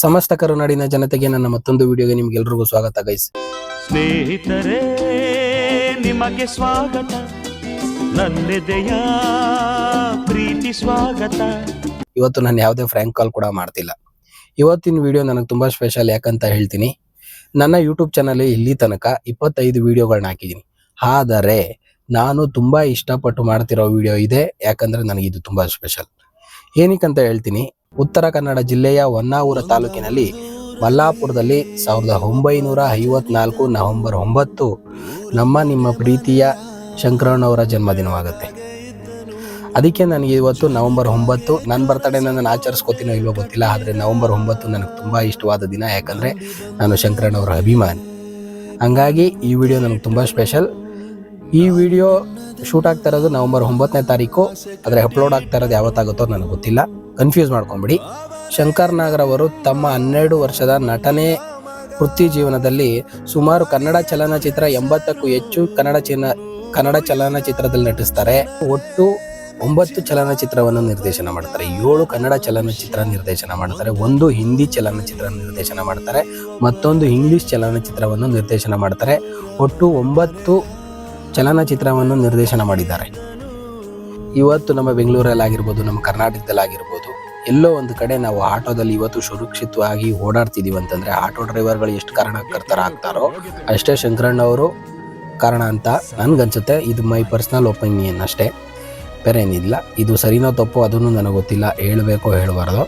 ಸಮಸ್ತ ಕರುನಾಡಿನ ಜನತೆಗೆ ನನ್ನ ಮತ್ತೊಂದು ವಿಡಿಯೋಗೆ ನಿಮ್ಗೆಲ್ರಿಗೂ ಸ್ವಾಗತ ಗೈಸ್. ಸ್ನೇಹಿತರೇ ನಿಮಗೆ ಸ್ವಾಗತ. ನನ್ನೆದೆಯ ಪ್ರೀತಿ ಸ್ವಾಗತ. ಇವತ್ತು ನಾನು ಯಾವುದೇ ಫ್ರ್ಯಾಂಕ್ ಕಾಲ್ ಕೂಡ ಮಾಡ್ತಿಲ್ಲ. ಇವತ್ತಿನ ವಿಡಿಯೋ ನನಗೆ ತುಂಬಾ ಸ್ಪೆಷಲ್ ಯಾಕಂತ ಹೇಳ್ತೀನಿ. ನನ್ನ ಯೂಟ್ಯೂಬ್ ಚಾನಲ್ ಇಲ್ಲಿ ತನಕ ಇಪ್ಪತ್ತೈದು ವಿಡಿಯೋಗಳನ್ನ ಹಾಕಿದ್ದೀನಿ. ಆದರೆ ನಾನು ತುಂಬಾ ಇಷ್ಟಪಟ್ಟು ಮಾಡ್ತಿರೋ ವಿಡಿಯೋ ಇದೆ. ಯಾಕಂದ್ರೆ ನನಗೆ ಇದು ತುಂಬಾ ಸ್ಪೆಷಲ್ ಏನಕ್ಕಂತ ಹೇಳ್ತೀನಿ, ಉತ್ತರ ಕನ್ನಡ ಜಿಲ್ಲೆಯ ಹೊನ್ನಾವರ ತಾಲೂಕಿನಲ್ಲಿ ಮಲ್ಲಾಪುರದಲ್ಲಿ ಸಾವಿರದ ಒಂಬೈನೂರ ಐವತ್ನಾಲ್ಕು ನವೆಂಬರ್ ಒಂಬತ್ತು ನಮ್ಮ ನಿಮ್ಮ ಪ್ರೀತಿಯ ಶಂಕರಣ್ಣವರ ಜನ್ಮದಿನವಾಗುತ್ತೆ. ಅದಕ್ಕೆ ನನಗೆ ಇವತ್ತು ನವೆಂಬರ್ ಒಂಬತ್ತು ನನ್ನ ಬರ್ತಡೇನ ನಾನು ಆಚರಿಸ್ಕೋತೀನೋ ಇಲ್ವೋ ಗೊತ್ತಿಲ್ಲ, ಆದರೆ ನವೆಂಬರ್ ಒಂಬತ್ತು ನನಗೆ ತುಂಬ ಇಷ್ಟವಾದ ದಿನ, ಯಾಕಂದರೆ ನಾನು ಶಂಕರಣ್ಣವರ ಅಭಿಮಾನಿ. ಹಂಗಾಗಿ ಈ ವಿಡಿಯೋ ನನಗೆ ತುಂಬ ಸ್ಪೆಷಲ್ ಈ ವಿಡಿಯೋ ಶೂಟ್ ಆಗ್ತಾ ಇರೋದು ನವೆಂಬರ್ ಒಂಬತ್ತನೇ ತಾರೀಕು. ಆದರೆ ಅಪ್ಲೋಡ್ ಆಗ್ತಾ ಇರೋದು ಯಾವತ್ತಾಗುತ್ತೋ ನನಗೆ ಗೊತ್ತಿಲ್ಲ. ಕನ್ಫ್ಯೂಸ್ ಮಾಡ್ಕೊಂಬಿಡಿ. ಶಂಕರ್ ನಾಗರ್ ಅವರು ತಮ್ಮ ಹನ್ನೆರಡು ವರ್ಷದ ನಟನೆ ವೃತ್ತಿ ಜೀವನದಲ್ಲಿ ಸುಮಾರು ಕನ್ನಡ ಚಲನಚಿತ್ರ ಎಂಬತ್ತಕ್ಕೂ ಹೆಚ್ಚು ಕನ್ನಡ ಚಿನ್ನ ಕನ್ನಡ ಚಲನಚಿತ್ರದಲ್ಲಿ ನಟಿಸ್ತಾರೆ. ಒಟ್ಟು ಒಂಬತ್ತು ಚಲನಚಿತ್ರವನ್ನು ನಿರ್ದೇಶನ ಮಾಡ್ತಾರೆ. ಏಳು ಕನ್ನಡ ಚಲನಚಿತ್ರ ನಿರ್ದೇಶನ ಮಾಡ್ತಾರೆ. ಒಂದು ಹಿಂದಿ ಚಲನಚಿತ್ರ ನಿರ್ದೇಶನ ಮಾಡ್ತಾರೆ. ಮತ್ತೊಂದು ಇಂಗ್ಲಿಷ್ ಚಲನಚಿತ್ರವನ್ನು ನಿರ್ದೇಶನ ಮಾಡ್ತಾರೆ. ಒಟ್ಟು ಒಂಬತ್ತು ಚಲನಚಿತ್ರವನ್ನು ನಿರ್ದೇಶನ ಮಾಡಿದ್ದಾರೆ. ಇವತ್ತು ನಮ್ಮ ಬೆಂಗಳೂರಲ್ಲಾಗಿರ್ಬೋದು, ನಮ್ಮ ಕರ್ನಾಟಕದಲ್ಲಾಗಿರ್ಬೋದು, ಎಲ್ಲೋ ಒಂದು ಕಡೆ ನಾವು ಆಟೋದಲ್ಲಿ ಇವತ್ತು ಸುರಕ್ಷಿತವಾಗಿ ಓಡಾಡ್ತಿದ್ದೀವಿ ಅಂತಂದರೆ ಆಟೋ ಡ್ರೈವರ್ಗಳು ಎಷ್ಟು ಕಾರಣಕರ್ತರ ಆಗ್ತಾರೋ ಅಷ್ಟೇ ಶಂಕರಣ್ಣ ಅವರು ಕಾರಣ ಅಂತ ನನಗನ್ಸುತ್ತೆ. ಇದು ಮೈ ಪರ್ಸ್ನಲ್ ಒಪಿನಿಯನ್ ಅಷ್ಟೇ. ಬೇರೆ ಏನಿಲ್ಲ ಇದು ಸರಿನೋ ತಪ್ಪು ಅದನ್ನು ನನಗೆ ಗೊತ್ತಿಲ್ಲ. ಹೇಳಬೇಕೋ ಹೇಳಬಾರ್ದು.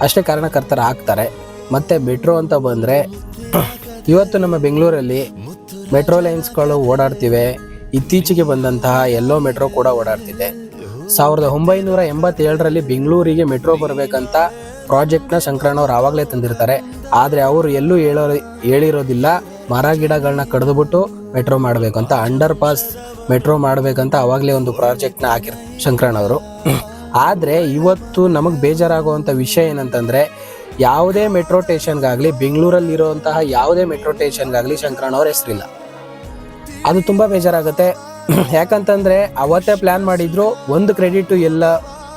ಅಷ್ಟೇ ಕಾರಣಕರ್ತರ ಆಗ್ತಾರೆ. ಮತ್ತು ಮೆಟ್ರೋ ಅಂತ ಬಂದರೆ, ಇವತ್ತು ನಮ್ಮ ಬೆಂಗಳೂರಲ್ಲಿ ಮೆಟ್ರೋ ಲೈನ್ಸ್ಗಳು ಓಡಾಡ್ತಿವೆ. ಇತ್ತೀಚೆಗೆ ಬಂದಂತಹ ಎಲ್ಲೋ ಮೆಟ್ರೋ ಕೂಡ ಓಡಾಡ್ತಿದೆ. ಸಾವಿರದ ಒಂಬೈನೂರ ಎಂಬತ್ತೇಳರಲ್ಲಿ ಬೆಂಗಳೂರಿಗೆ ಮೆಟ್ರೋ ಬರಬೇಕಂತ ಪ್ರಾಜೆಕ್ಟ್ನ ಶಂಕರಣ್ಣವ್ರು ಆವಾಗಲೇ ತಂದಿರ್ತಾರೆ. ಆದರೆ ಅವರು ಎಲ್ಲೂ ಹೇಳೋ ಹೇಳಿರೋದಿಲ್ಲ. ಮರ ಗಿಡಗಳನ್ನ ಕಡಿದುಬಿಟ್ಟು ಮೆಟ್ರೋ ಮಾಡಬೇಕು ಅಂತ, ಅಂಡರ್ ಪಾಸ್ ಮೆಟ್ರೋ ಮಾಡಬೇಕಂತ ಆವಾಗಲೇ ಒಂದು ಪ್ರಾಜೆಕ್ಟ್ನ ಹಾಕಿರ್ ಶಂಕರಣ್ಣವರು ಆದರೆ ಇವತ್ತು ನಮಗೆ ಬೇಜಾರಾಗುವಂಥ ವಿಷಯ ಏನಂತಂದರೆ, ಯಾವುದೇ ಮೆಟ್ರೋ ಸ್ಟೇಷನ್ಗಾಗಲಿ, ಬೆಂಗಳೂರಲ್ಲಿರುವಂತಹ ಯಾವುದೇ ಮೆಟ್ರೋ ಸ್ಟೇಷನ್ಗಾಗಲಿ ಶಂಕರಣ್ಣವ್ರ ಹೆಸರಿಲ್ಲ. ಅದು ತುಂಬ ಬೇಜಾರಾಗುತ್ತೆ. ಯಾಕಂತಂದ್ರೆ ಅವತ್ತೇ ಪ್ಲಾನ್ ಮಾಡಿದ್ರು ಒಂದು ಕ್ರೆಡಿಟು ಎಲ್ಲ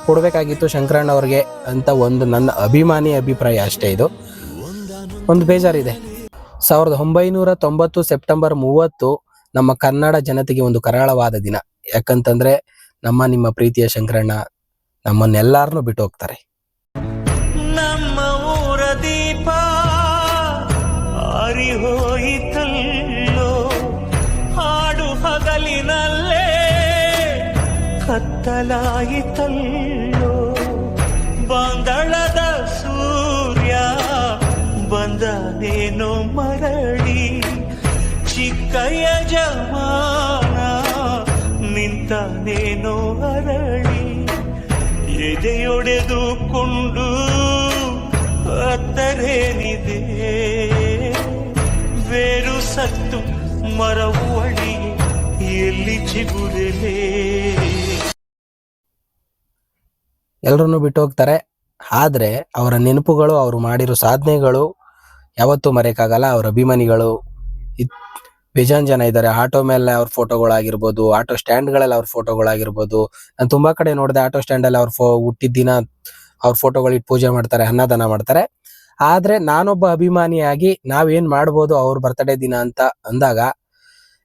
ಕೊಡಬೇಕಾಗಿತ್ತು ಶಂಕರಣ್ಣ ಅವ್ರಿಗೆ ಅಂತ ಒಂದು ನನ್ನ ಅಭಿಮಾನಿ ಅಭಿಪ್ರಾಯ ಅಷ್ಟೇ ಇದು. ಒಂದು ಬೇಜಾರಿದೆ. ಸಾವಿರದ ಒಂಬೈನೂರ ತೊಂಬತ್ತು ಸೆಪ್ಟೆಂಬರ್ ಮೂವತ್ತು ನಮ್ಮ ಕನ್ನಡ ಜನತೆಗೆ ಒಂದು ಕರಾಳವಾದ ದಿನ. ಯಾಕಂತಂದ್ರೆ ನಮ್ಮ ನಿಮ್ಮ ಪ್ರೀತಿಯ ಶಂಕರಣ್ಣ ನಮ್ಮನ್ನೆಲ್ಲಾರನ್ನೂ ಬಿಟ್ಟು ಹೋಗ್ತಾರೆ. ನಮ್ಮ ಊರ ದೀಪ ಕತ್ತಲಾಯಿತಲ್ಲೋ ಬಂದಳದ ಸೂರ್ಯ, ಬಂದನೇನೋ ಮರಳಿ. ಚಿಕ್ಕಯ್ಯ ಜಮಾನ, ನಿಂತನೇನೋ ಅರಳಿ. ಎದೆಯೊಡೆದುಕೊಂಡು ಅತ್ತರೇನಿದೆ ಬೇರು ಸತ್ತು ಮರವು ಅಳಿ ಎಲ್ಲಿ ಚಿಗುರಲೇ? ಎಲ್ಲರನ್ನೂ ಬಿಟ್ಟು ಹೋಗ್ತಾರೆ. ಆದರೆ ಅವರ ನೆನಪುಗಳು, ಅವರು ಮಾಡಿರೋ ಸಾಧನೆಗಳು ಯಾವತ್ತೂ ಮರೆಯೋಕ್ಕಾಗಲ್ಲ. ಅವ್ರ ಅಭಿಮಾನಿಗಳು ಇತ್- ಬೇಜಾನ್ ಜನ ಇದ್ದಾರೆ. ಆಟೋ ಮೇಲೆ ಅವ್ರ ಫೋಟೋಗಳಾಗಿರ್ಬೋದು, ಆಟೋ ಸ್ಟ್ಯಾಂಡ್ಗಳಲ್ಲಿ ಅವ್ರ ಫೋಟೋಗಳಾಗಿರ್ಬೋದು. ನಾನು ತುಂಬಾ ಕಡೆ ನೋಡಿದೆ ಆಟೋ ಸ್ಟ್ಯಾಂಡಲ್ಲಿ ಅವ್ರ ಫೋ ಹುಟ್ಟಿದ ದಿನ ಅವ್ರ ಫೋಟೋಗಳಿಟ್ಟು ಪೂಜೆ ಮಾಡ್ತಾರೆ, ಅನ್ನದಾನ ಮಾಡ್ತಾರೆ. ಆದರೆ ನಾನೊಬ್ಬ ಅಭಿಮಾನಿಯಾಗಿ ನಾವೇನು ಮಾಡ್ಬೋದು, ಅವ್ರ ಬರ್ತಡೇ ದಿನ ಅಂತ ಅಂದಾಗ,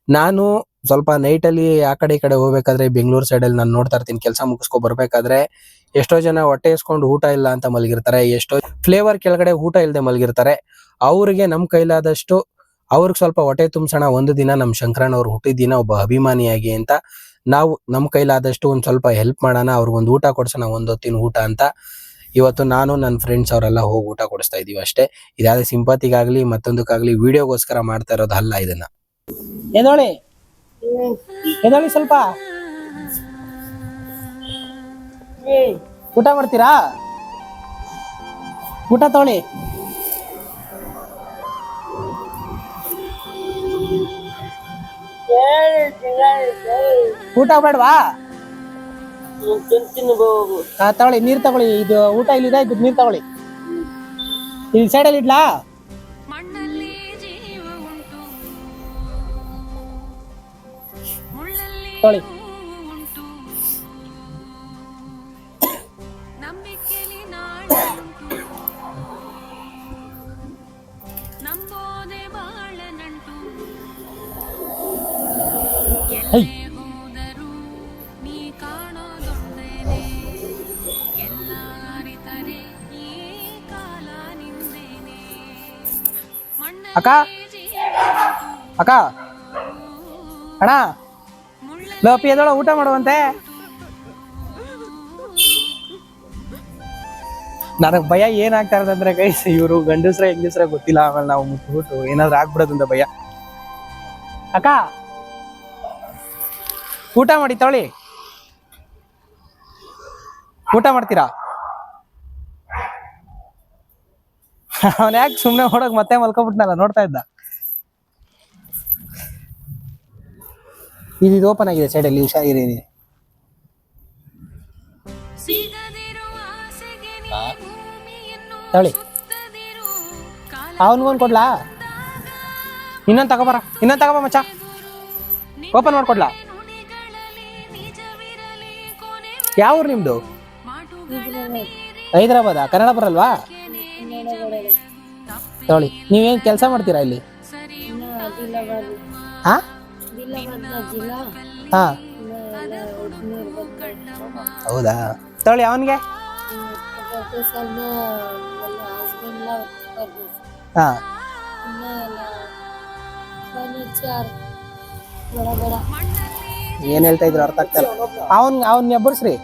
ನಾನು ಸ್ವಲ್ಪ ನೈಟಲ್ಲಿ ಆ ಕಡೆ ಈ ಕಡೆ ಹೋಗ್ಬೇಕಾದ್ರೆ, ಬೆಂಗಳೂರು ಸೈಡಲ್ಲಿ ನಾನು ನೋಡ್ತಾ ಇರ್ತೀನಿ, ಕೆಲಸ ಮುಗಿಸ್ಕೊ ಬರ್ಬೇಕಾದ್ರೆ ಎಷ್ಟೋ ಜನ ಹೊಟ್ಟೆ ಇಸ್ಕೊಂಡು ಊಟ ಇಲ್ಲ ಅಂತ ಮಲಗಿರ್ತಾರೆ ಎಷ್ಟೋ ಫ್ಲೇವರ್ ಕೆಳಗಡೆ ಊಟ ಇಲ್ಲದೆ ಮಲಗಿರ್ತಾರೆ. ಅವ್ರಿಗೆ ನಮ್ಮ ಕೈಲಾದಷ್ಟು ಅವ್ರಿಗೆ ಸ್ವಲ್ಪ ಹೊಟ್ಟೆ ತುಂಬಿಸೋಣ ಒಂದು ದಿನ ನಮ್ಮ ಶಂಕರಣ್ಣ ಅವ್ರು ಹುಟ್ಟಿದ ದಿನ ಒಬ್ಬ ಅಭಿಮಾನಿಯಾಗಿ ಅಂತ ನಾವು ನಮ್ಮ ಕೈಲಾದಷ್ಟು ಒಂದು ಸ್ವಲ್ಪ ಹೆಲ್ಪ್ ಮಾಡೋಣ ಅವ್ರಿಗೊಂದು ಊಟ ಕೊಡ್ಸೋಣ ಒಂದು ಹೊತ್ತಿನ ಊಟ ಅಂತ ಇವತ್ತು ನಾನು ನನ್ನ ಫ್ರೆಂಡ್ಸ್ ಅವರೆಲ್ಲ ಹೋಗಿ ಊಟ ಕೊಡಿಸ್ತಾ ಇದೀವಿ ಅಷ್ಟೇ. ಇದಾದ ಸಿಂಪತಿಗಾಗ್ಲಿ ಮತ್ತೊಂದಕ್ಕಾಗ್ಲಿ ವಿಡಿಯೋಗೋಸ್ಕರ ಮಾಡ್ತಾ ಇರೋದು ಅಲ್ಲ ಇದನ್ನ. ಎದೋಳಿ? ಎದೋಳಿ ಸ್ವಲ್ಪ? ಊಟ ಮಾಡ್ತೀರಾ? ಊಟ ತಗೊಳ್ಳಿ. ಊಟ ಬೇಡವಾ? ಹಾ ತಗೊಳ್ಳಿ ನೀರ್ ತಗೊಳ್ಳಿ. ಇದು ಊಟ ಇಲ್ಲಿದೆ ಇದು ನೀರ್ ತಗೊಳ್ಳಿ. ಇಲ್ಲಿ ಸೈಡಲ್ಲಿ ಇಡ್ಲಾ? ತಗೊಳ್ಳಿ. ಹೈ. ಅಕ್ಕ? ಅಕ್ಕ? ಅಣ್ಣ? ಲೋಪಿ ಎದೊಳ ಊಟ ಮಾಡುವಂತೆ? ನನಗೆ ಭಯ ಏನಾಗ್ತಾ ಇರೋದಂದ್ರೆ ಗೈಸ್ ಇವರು ಗಂಡಸ್ರ ಹೆಂಗಸ್ರ ಗೊತ್ತಿಲ್ಲ ಆಮೇಲೆ ನಾವು ಮುಟ್ಬಿಟ್ಟು ಏನಾದ್ರು ಆಗ್ಬಿಡೋದಂತ ಭಯ. ಅಕ್ಕ? ಊಟ ಮಾಡಿ ತಗೊಳ್ಳಿ ಊಟ ಮಾಡ್ತೀರಾ? ಅವನ್ ಯಾಕೆ ಸುಮ್ನೆ ಹೊಡಕ್ ಮತ್ತೆ ಮಲ್ಕೊಬಿಟ್ನಲ್ಲ, ನೋಡ್ತಾ ಇದ್ದ. ಇದು ಓಪನ್ ಆಗಿದೆ ಸೈಡಲ್ಲಿ ಹುಷಾರಿರಿ ತಗೊಳ್ಳಿ ಅವನ್ಗೊಂದು ಕೊಡ್ಲಾ? ಇನ್ನೊಂದು ತಗೋಬಾರ, ಇನ್ನೊಂದು ತಗೋಬಾ ಮಚ್ಚ. ಓಪನ್ ಮಾಡ್ಕೊಡ್ಲಾ? ಯಾವ ಊರು ಮಾಟುಗಳಲ್ಲಿ ಹೈದರಾಬಾದ ಕನ್ನಡ ಬರಲ್ವಾ ತಗೊಳ್ಳಿ, ನೀವೇನ್ ಕೆಲಸ ಮಾಡ್ತೀರಾ ಇಲ್ಲಿ? ಹಾ? ಹಾ. ಹೌದಾ? ತಗೊಳ್ಳಿ, ಅವನ್ಗೆ? ಹಾ. ಏನ್ ಹೇಳ್ತಾ ಇದ್ರು ಅರ್ಥ ಆಗ್ತಾ ಇಲ್ಲ ಅವನ್ ಅವನ್ ಎಬ್ಬರ್ಸ್ರಿ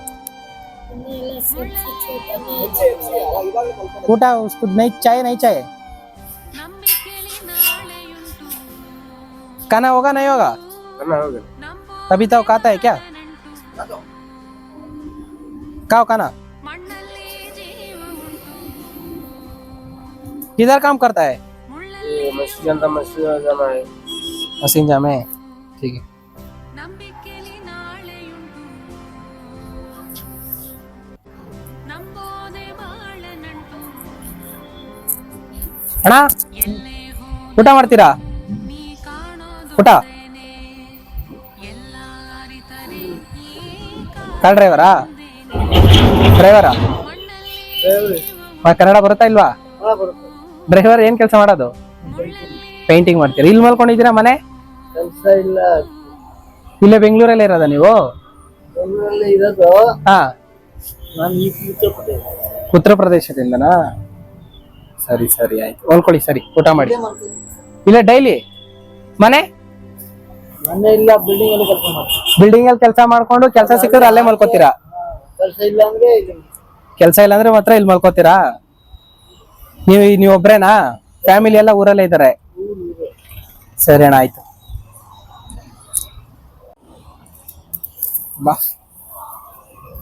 ಊಟ ಉಸ್ಕು ನೈ ಚಾಯ್ ನೈ ಚಾಯ್ ನಂಬಿಕೆಲಿ ನಾಳೆಯುಂಟು खाना होगा नहीं होगा ನಂಬೋ अभी तो खाता है क्या ನಂಟು खाओ खाना ಮಣ್ಣಲ್ಲಿ ಜೀವ ಉಂಟು किधर काम करता है ಮುಳ್ಳಲ್ಲಿ मशीन जाम है ठीक है ಅಣ್ಣ? ಊಟ ಮಾಡ್ತೀರಾ? ಊಟ? ಕಾರ್ ಡ್ರೈವರಾ ಡ್ರೈವರಾ ಕನ್ನಡ ಬರುತ್ತಾ ಇಲ್ವಾ? ಡ್ರೈವರ್ ಏನ್ ಕೆಲಸ ಮಾಡೋದು? ಪೇಂಟಿಂಗ್ ಮಾಡ್ತೀರಾ? ಇಲ್ಲಿ ಮಲ್ಕೊಂಡಿದ್ದೀರಾ ಮನೆ? ಇಲ್ಲ ಬೆಂಗಳೂರಲ್ಲಿ ಇರೋದಾ ನೀವು? ಇರೋದು. ಹಾ. ನಾನು ಉತ್ತರ ಪ್ರದೇಶದಿಂದನಾ? ಸರಿ ಸರಿ ಆಯ್ತು. ಹೊಲ್ಕೊಳ್ಳಿ ಸರಿ ಊಟ ಮಾಡಿ. ಇಲ್ಲ ಡೈಲಿ ಮನೆ? ಮನೆ ಇಲ್ಲ ಬಿಲ್ಡಿಂಗ್ ಅಲ್ಲಿ ಕೆಲಸ ಮಾಡ್ತೀನಿ. ಬಿಲ್ಡಿಂಗ್ ಅಲ್ಲಿ ಕೆಲಸ ಮಾಡ್ಕೊಂಡು ಕೆಲಸ ಸಿಕ್ಕಿದ್ರೆ ಅಲ್ಲೇ ಮಲ್ಕೋತೀರಾ? ಕೆಲಸ ಇಲ್ಲ ಅಂದ್ರೆ ಕೆಲಸ ಇಲ್ಲ ಅಂದ್ರೆ ಮಾತ್ರ ಇಲ್ಲಿ ಮಲ್ಕೋತೀರಾ? ನೀವು ನೀವು ಒಬ್ರೇನಾ? ಫ್ಯಾಮಿಲಿ ಎಲ್ಲ ಊರಲ್ಲೇ ಇದ್ದಾರೆ ಸರಿ ಅಣ್ಣ ಆಯ್ತು. ಬಾ.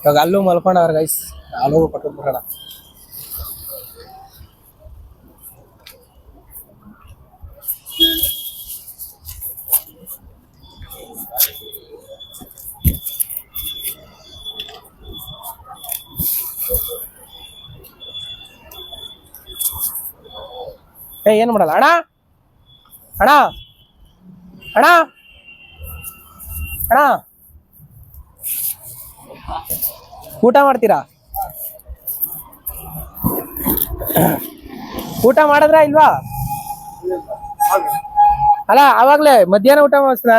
ಇವಾಗ ಅಲ್ಲೂ ಮಲ್ಕೊಂಡವ್ರ ಗೈಸ್ ಅಲ್ಲೂ ಕೊಟ್ಬಿಟ್ಬಿಡೋಣ ಏ, ಏನು ಮಾಡಲ್ಲ? ಅಣ್ಣ? ಅಣ್ಣ? ಅಣ್ಣ? ಅಣ್ಣ? ಊಟ ಮಾಡ್ತೀರಾ? ಊಟ ಮಾಡಿದ್ರಾ ಇಲ್ವಾ? ಅಲ್ಲ, ಅವಾಗ್ಲೇ ಮಧ್ಯಾಹ್ನ ಊಟ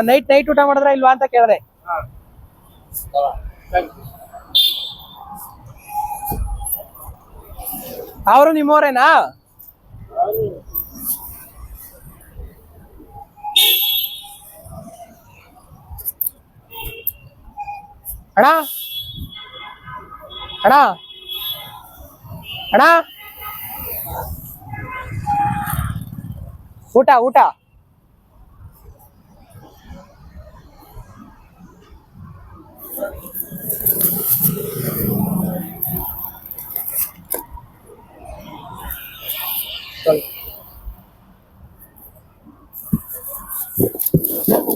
ನೈಟ್ ನೈಟ್ ಊಟ ಮಾಡಿದ್ರಾ ಇಲ್ವಾ ಅಂತ ಕೇಳಿದೆ. ಅವರು ನಿಮ್ಮವರೇನಾ? ಅಣ್ಣ? ಅಣ್ಣ? ಅಣ್ಣ? ಊಟ ಊಟ.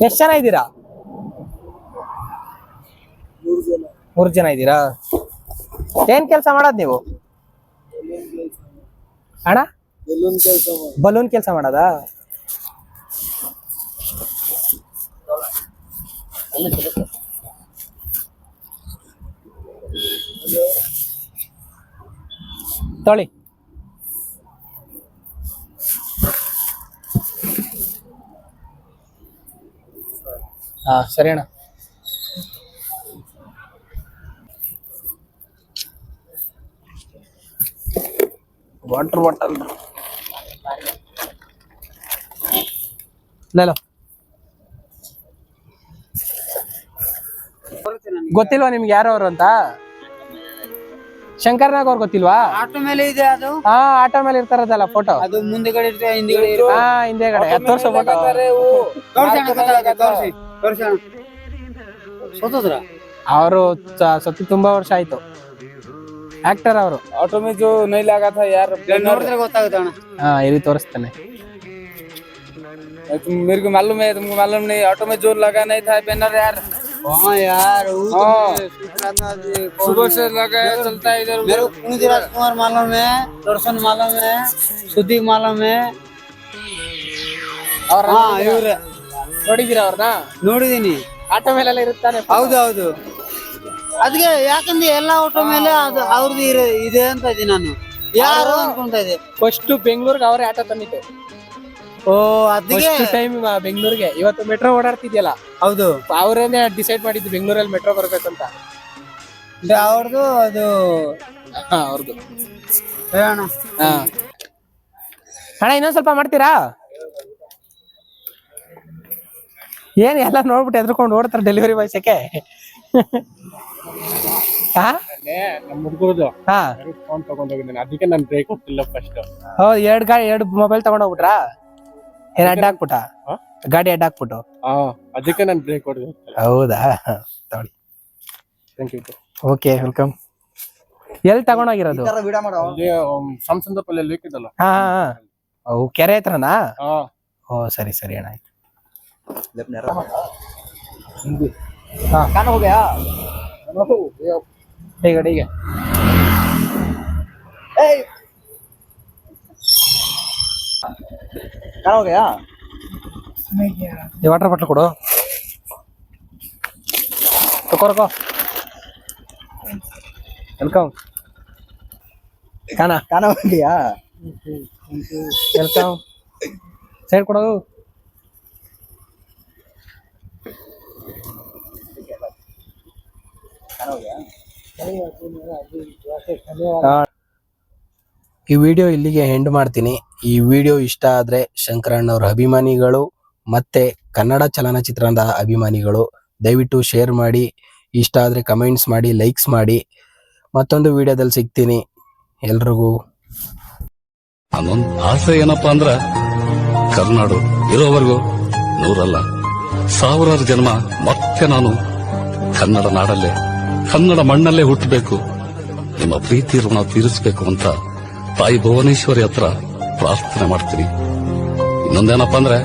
ಎಷ್ಟು ಜನ ಇದ್ದೀರಾ? ಮೂರು ಜನ ಇದ್ದೀರಾ? ಏನ್ ಕೆಲಸ ಮಾಡೋದ್ ನೀವು? ಅಣ್ಣ? ಬಲೂನ್ ಕೆಲಸ ಮಾಡೋದಾ? ತೊಳಿ. ಹಾ, ಸರಿ ಅಣ್ಣ. ವಾಟರ್ ಬಾಟಲ್ ಲೋ ಗೊತ್ತಿಲ್ವಾ ನಿಮ್ಗೆ ಯಾರು ಅವರು ಅಂತ? ಶಂಕರ್ನಾಗ್ ಅವ್ರು ಗೊತ್ತಿಲ್ವಾ? ಆಟೋ ಮೇಲೆ ಇದೆ ಅದು. ಹಾ ಆಟೋ ಮೇಲೆ ಇರ್ತಾರದಲ್ಲ ಫೋಟೋ ಅದು ಮುಂದೆಗಡೆ ಇರ್ತದೆ ಹಿಂದೆಗಡೆ ಹಾ ಹಿಂದೆಗಡೆ. ಹತ್ತು ವರ್ಷ ಫೋಟೋ ಅವರು ಸತ್ತು ತುಂಬಾ ವರ್ಷ ಆಯ್ತು. ಆಕ್ಟರ್ ಅವರು ऑटो में जो नहीं लगा था यार ನೋಡಿದ್ರೆ ಗೊತ್ತಾಗುತ್ತೆ ಅಣ್ಣ ಹಾ ಇಲ್ಲಿ ತೋರಿಸ್ತಾನೆ तुम मेरे को मालूम है तुमको मालूम नहीं ऑटो में जो लगा नहीं था बैनर यार हाँ यार वो तो हाँ। मुझे सूचना था कि कौन- सुबह से लगा है चलता है इधर मेरे उधर को पुनीत राजकुमार मालूम है दर्शन मालूम है सुदीप मालूम है ಅವ್ರ ಹಾ ಇವ್ರೆ ನೋಡಿದೀರ ಅವ್ರನ್ನ ನೋಡಿದೀನಿ ಆಟೋ ಮೇಲೆಲ್ಲ ಇರುತ್ತಾನೆ ಹೌದು ಹೌದು ಅದಕ್ಕೆ ಯಾಕಂದ್ರೆ ಎಲ್ಲ ಆಟೋ ಮೇಲೆ ಅದು ಅವ್ರದ್ದು ಇರ ಇದೆ ಅಂತ ಇದ್ದೀನಿ ನಾನು. ಯಾರು ಅನ್ಕೊಂತ ಇದೆ ಫಸ್ಟ್ ಬೆಂಗಳೂರಿಗೆ ಅವರೇ ಆಟೋ ತಂದಿತ್ತು ಓ ಅದಕ್ಕೆ ಟೈಮ್ ಬೆಂಗಳೂರಿಗೆ. ಇವತ್ತು ಮೆಟ್ರೋ ಓಡಾಡ್ತಿದ್ಯಲ್ಲ? ಹೌದು. ಅವರೇನೆ ಡಿಸೈಡ್ ಮಾಡಿದ್ದು ಬೆಂಗಳೂರಲ್ಲಿ ಮೆಟ್ರೋ ಬರ್ಬೇಕಂತ. ಅವ್ರದ್ದು ಅದು ಅವ್ರದ್ದು ಹೇಳೋಣ. ಹಾ. ಅಣ್ಣ ಇನ್ನೊಂದ್ ಸ್ವಲ್ಪ ಮಾಡ್ತೀರಾ? ಏನ್ ಎಲ್ಲ ನೋಡ್ಬಿಟ್ಟು ಎದ್ರಕೊಂಡು ಓಡ್ತಾರೆ ಡೆಲಿವರಿ ಬಾಯ್ಸಕ್ಕೆ ಫೋನ್ ತಗೊಂಡೋಗಿದ್ದೇನೆ ಅದಕ್ಕೆ ನಾನು ಬ್ರೇಕ್ ಕೊಟ್ಟಿಲ್ಲ ಫಸ್ಟ್ ಹೌದು ಎರಡ್ ಗಾಡಿ ಎರಡು ಮೊಬೈಲ್ ತಗೊಂಡ್ ಹೋಗ್ಬಿಟ್ರಾ? ಏನ್ ಅಡ್ಡ ಹಾಕ್ಬಿಟ್ಟ? ಗಾಡಿ ಅಡ್ಡ ಹಾಕ್ಬಿಟ್ಟು? ಹಾ ಅದಕ್ಕೆ ನಾನು ಬ್ರೇಕ್ ಹೊಡೆದು ಹೌದಾ? ತಗೊಳ್ಳಿ ಥ್ಯಾಂಕ್ ಯು ಓಕೆ ವೆಲ್ಕಮ್ ಎಲ್ಲಿ ತಗೊಂಡೋಗಿರೋದು ಸಂಸಂದಪಲ್ಲಿ ಲೇಕಿದಲ್ಲ ಹಾ ಹಾ ಹಾ. ಅವು ಕೆರೆ ಹತ್ರನಾ? ಹಾ. ಓ ಸರಿ ಸರಿ ಅಣ್ಣ ಆಯ್ತು. हाँ खाना हो गया ठीक है ठीक है खाना हो गया ये वाटर बॉटल कूड़ो तो करो को वेलकम खाना खाना हो गया वेलकम सैड कूड़ा ಈ ವಿಡಿಯೋ ಇಲ್ಲಿಗೆ ಹೆಂಡ್ ಮಾಡ್ತೀನಿ. ಈ ವಿಡಿಯೋ ಇಷ್ಟ ಆದ್ರೆ ಶಂಕರಣ್ಣವ್ರ ಅಭಿಮಾನಿಗಳು ಮತ್ತೆ ಕನ್ನಡ ಚಲನಚಿತ್ರದ ಅಭಿಮಾನಿಗಳು ದಯವಿಟ್ಟು ಶೇರ್ ಮಾಡಿ. ಇಷ್ಟ ಆದ್ರೆ ಕಮೆಂಟ್ಸ್ ಮಾಡಿ ಲೈಕ್ಸ್ ಮಾಡಿ. ಮತ್ತೊಂದು ವಿಡಿಯೋದಲ್ಲಿ ಸಿಗ್ತೀನಿ. ಎಲ್ರಿಗೂ ಆಸೆ ಏನಪ್ಪಾ ಅಂದ್ರ ಕರ್ನಾಡು ಇರೋವರೆಗೂ ನೂರಲ್ಲ, ಸಾವಿರಾರು ಜನ್ಮ ಮತ್ತೆ ನಾನು ಕನ್ನಡ ನಾಡಲ್ಲೇ ಕನ್ನಡ ಮಣ್ಣಲ್ಲೇ ಹುಟ್ಟಬೇಕು. ನಿಮ್ಮ ಪ್ರೀತಿ ಋಣ ತೀರಿಸಬೇಕು ಅಂತ ತಾಯಿ ಭುವನೇಶ್ವರಿ ಹತ್ರ ಪ್ರಾರ್ಥನೆ ಮಾಡ್ತೀನಿ. ಇನ್ನೊಂದೇನಪ್ಪ ಅಂದ್ರೆ,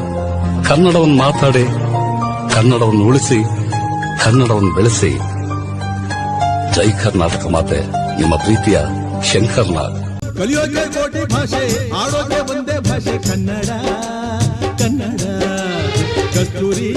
ಕನ್ನಡವನ್ನು ಮಾತಾಡಿ, ಕನ್ನಡವನ್ನು ಉಳಿಸಿ, ಕನ್ನಡವನ್ನು ಬೆಳೆಸಿ. ಜೈ ಕರ್ನಾಟಕ ಮಾತೆ, ನಿಮ್ಮ ಪ್ರೀತಿಯ ಶಂಕರ್ನಾಗ್ ಕಲಿಯೋಕೆ ಕೋಟಿ ಭಾಷೆ ಆಡೋಕೆ ಒಂದೇ ಭಾಷೆ ಕನ್ನಡ ಕನ್ನಡ. ಕಸ್ತೂರಿ